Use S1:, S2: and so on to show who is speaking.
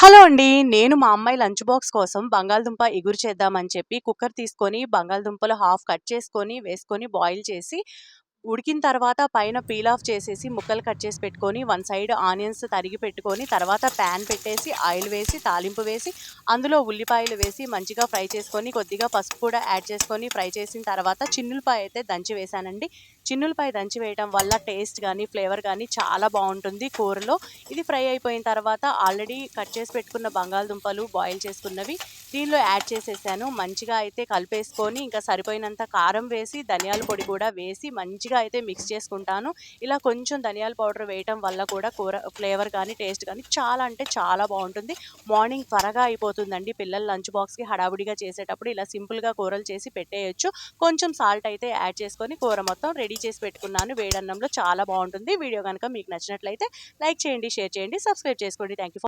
S1: Hello అండి. నేను మా అమ్మాయి లంచ్ బాక్స్ కోసం బంగాళదుంప ఎగురు చేద్దామని చెప్పి కుక్కర్ తీసుకొని బంగాళదుంపలు హాఫ్ కట్ చేసుకొని, వేసుకొని బాయిల్ చేసి, ఉడికిన తర్వాత పైన పీల్ ఆఫ్ చేసేసి ముక్కలు కట్ చేసి పెట్టుకొని, వన్ సైడ్ ఆనియన్స్ తరిగి పెట్టుకొని, తర్వాత ప్యాన్ పెట్టేసి, ఆయిల్ వేసి, తాలింపు వేసి, అందులో ఉల్లిపాయలు వేసి మంచిగా ఫ్రై చేసుకొని, కొద్దిగా పసుపు కూడా యాడ్ చేసుకొని ఫ్రై చేసిన తర్వాత చిన్నులపాయ అయితే దంచి వేశానండి. చిన్నులపై దంచి వేయడం వల్ల టేస్ట్ కానీ, ఫ్లేవర్ కానీ చాలా బాగుంటుంది కూరలో. ఇది ఫ్రై అయిపోయిన తర్వాత ఆల్రెడీ కట్ చేసి పెట్టుకున్న బంగాళదుంపలు బాయిల్ చేసుకున్నవి దీనిలో యాడ్ చేసేసాను. మంచిగా అయితే కలిపేసుకొని, ఇంకా సరిపోయినంత కారం వేసి, ధనియాల పొడి కూడా వేసి మంచిగా అయితే మిక్స్ చేసుకుంటాను. ఇలా కొంచెం ధనియాల పౌడర్ వేయటం వల్ల కూడా కూర ఫ్లేవర్ కానీ, టేస్ట్ కానీ చాలా అంటే చాలా బాగుంటుంది. మార్నింగ్ త్వరగా అయిపోతుందండి. పిల్లల లంచ్ బాక్స్‌కి హడావుడిగా చేసేటప్పుడు ఇలా సింపుల్‌గా కూరలు చేసి పెట్టేయొచ్చు. కొంచెం సాల్ట్ అయితే యాడ్ చేసుకొని కూర మొత్తం రెడీ చేసి పెట్టుకున్నాను. వేడన్నంలో చాలా బాగుంటుంది. వీడియో కనుక మీకు నచ్చినట్లయితే లైక్ చేయండి, షేర్ చేయండి, సబ్స్క్రైబ్ చేసుకోండి. Thank you